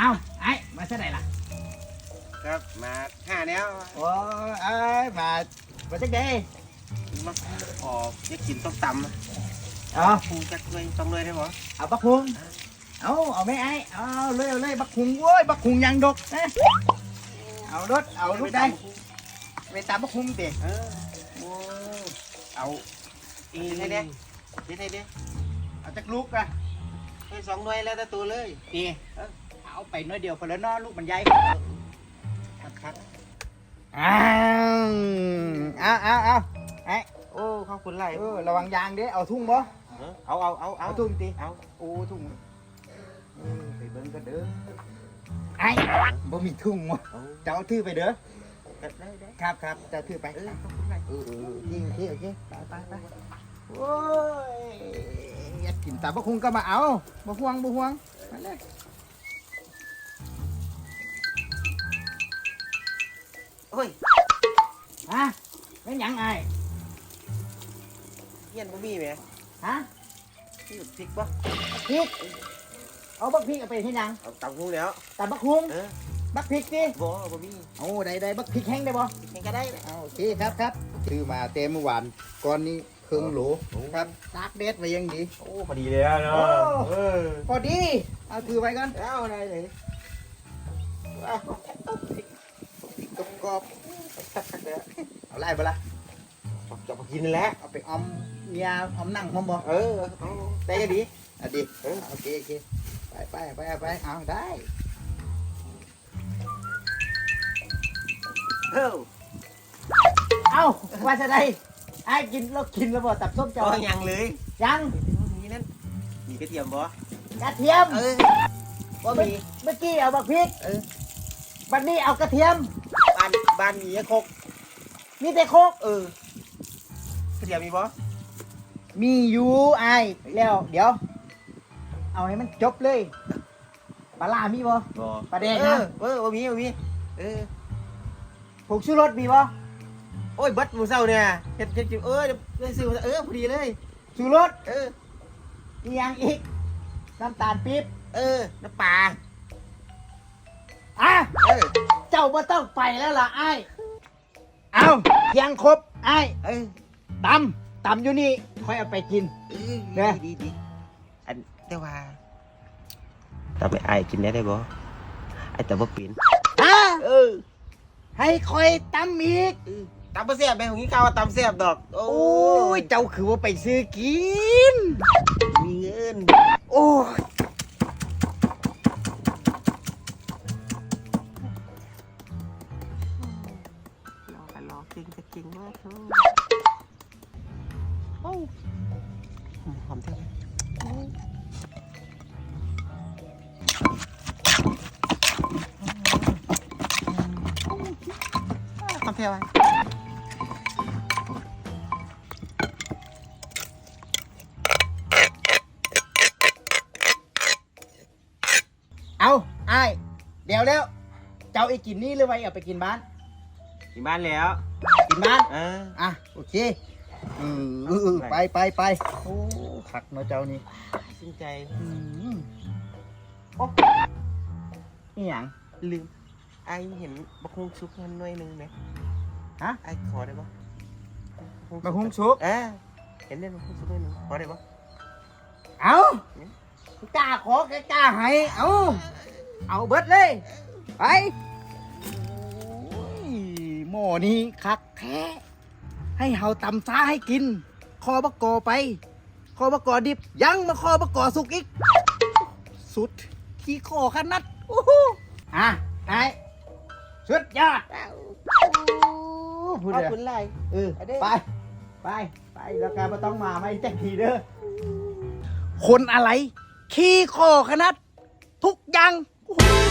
เอาไอ้มาเส้นไหนล่ะครับมาห้าแล้วโอ้ยไอ้มามาเส้นเด้มาออกจะกินต้องตำนะเอาปูจักเลยต้องเลยได้บ่เอาบักคุงเอาเอาไหมไอ้เอาเลยเอาเลยบักคุงเว้ยบักคุงยังดกนะเอารถเอาลูกได้ไปตามบักคุงเด็กเอาอโอ้เอาอีนี่เด้นี่เด้เอาจักลูกอะไปสองหน่วยแล้วตะตัวเลยดี เอาไปน้อยเดียวพอแล้วเนอลูกมันใหญ่ครับครับอ้าวเอาเอาเอาไอ้โอ้ขอบคุณไล่เออระวังยางเด้เอาทุ่งบ่เอาเอาเอาเอาเอาทุ่งตีเอาโอ้ทุ่งเออไปเบิ่งกันเด้อไอ้บ่มีทุ่งวะเอาจะเอาทื่อไปเด้อได้ได้ครับครับจะถือไปเออขอบคุณไล่เออเออโอเคโอเคโอเคไปไปไปโอ้ยอยากกินตาบะคุงก็มาเอาบะห่วงบะห่วงมาเลย โอ้ยฮะไม่นหยังไงเฮียนบ่มีแหมฮะที่พริกบ่บักพริก เอาบักพริกเอาไปที่หยังเอาตำหูแล้วตาบะคุงเออบักพริกสิบ่บ่มีโอ้ได้ได้บักพริกแห้งได้บ่ยังก็ได้เลยเอาโอเคครับครับซื้อมาเต็มเมื่อวานก้อนนี้เครื่องโหลครับตากเด็ดไว้ยังดี โอ้พอดีเลยเนาะโอ้เออพอดี เอาถือไว้ก่อนเอาได้เลยเอากรอบ กรอบเอาไล่ไปละจะมากินนั่นแหละเอาไปออมเมียออมนั่งหอมบ่เออเอาได้ก็ดีอะดีเออโอเคโอเคไปไปไปไปเอาได้เอ้าเอาว่าจะได้ไอ้กินแล้วกินแล้วบ่ตับส้มจเจ้าอยังเลยยังนี่นั่นมีกระเทียมบ่กระเทียมเออบ่เมื่อมีเมื่อกี้เอาบักพริกเออบัดนี้เอากระเทียม บ้านบ้านมีอะคกมีแต่โคกเออกระเทียมมีบ่มีอยู่ไอ้แล้ว เดี๋ยว เอาให้มันจบเลยปลาร้ามีบ่บ่ปลาแดงเอนะอเออบ่มีบ่มีเออผงชูรสมีบ่โอ้ยเบัดหมูเศร้าเนี่ยเฮ็ดเฮ็ดเออเดี๋ยวได้ซื้อมาเออพอดีเลย ชูรสเออ มีหยังอีกน้ำตาลปี๊บเออน้ำปลาอะเออเจ้าบ่ต้องไปแล้วล่ะไอ้เอาเพียงครบไอ้เออตำตำอยู่นี่ค่อยเอาไปกิน เออเนี่ยดีดีดีอันแต่ว่าตาไปอายกินได้ได้บ่ไอ้แต่บ่เป็นฮะเออให้ค่อยตำอีกตำบ่แซ่บแม่ของกินข้าวว่าตำแซ่บดอก โอ้โอ้ยเจ้าคือว่าไปซื้อกิน เก่งจะเก่งมากเถอะโอ้หอมเท่ไหมหอมเท่ไหมเอาไอ้ายเดี๋ยวแล้ว เจ้าไอ้กินนี่หรือไว้เอาไปกินบ้าน ที่บ้านแล้ว กินบ้านเออ อะโอเคเออเออเออไปไปไปโอ้ขักเนาะเจ้านี่ซึ้งใจอืมโอ้นี่หยังลืมไอเห็นบักฮุงซุปมันหน่อยหนึงไหมฮะไอขอได้ปะมะฮุงสุกเออเห็นได้บักฮุงซุปหน่อยหนึงขอได้ปะเอากล้าขอแกกล้าให้ เอาเอาเบิดเลย ไปโอ้ยหม้ อนี้คักแท้ให้เฮาตำซ้าให้กิน คอบะกอไป คอบะกอดิบ ยังมาคอบะกอสุกอีก สุด ขี้คอขนาดโอ้โหอะไอ้สุดยอดพูดขอบเลยคุณไล่เออไปเด้อไป ไป ไป แล้วกันไม่ต้องมาไม่แจ้งทีเด้อคนอะไร ขี้คอขนาดทุกอย่างโอ้โห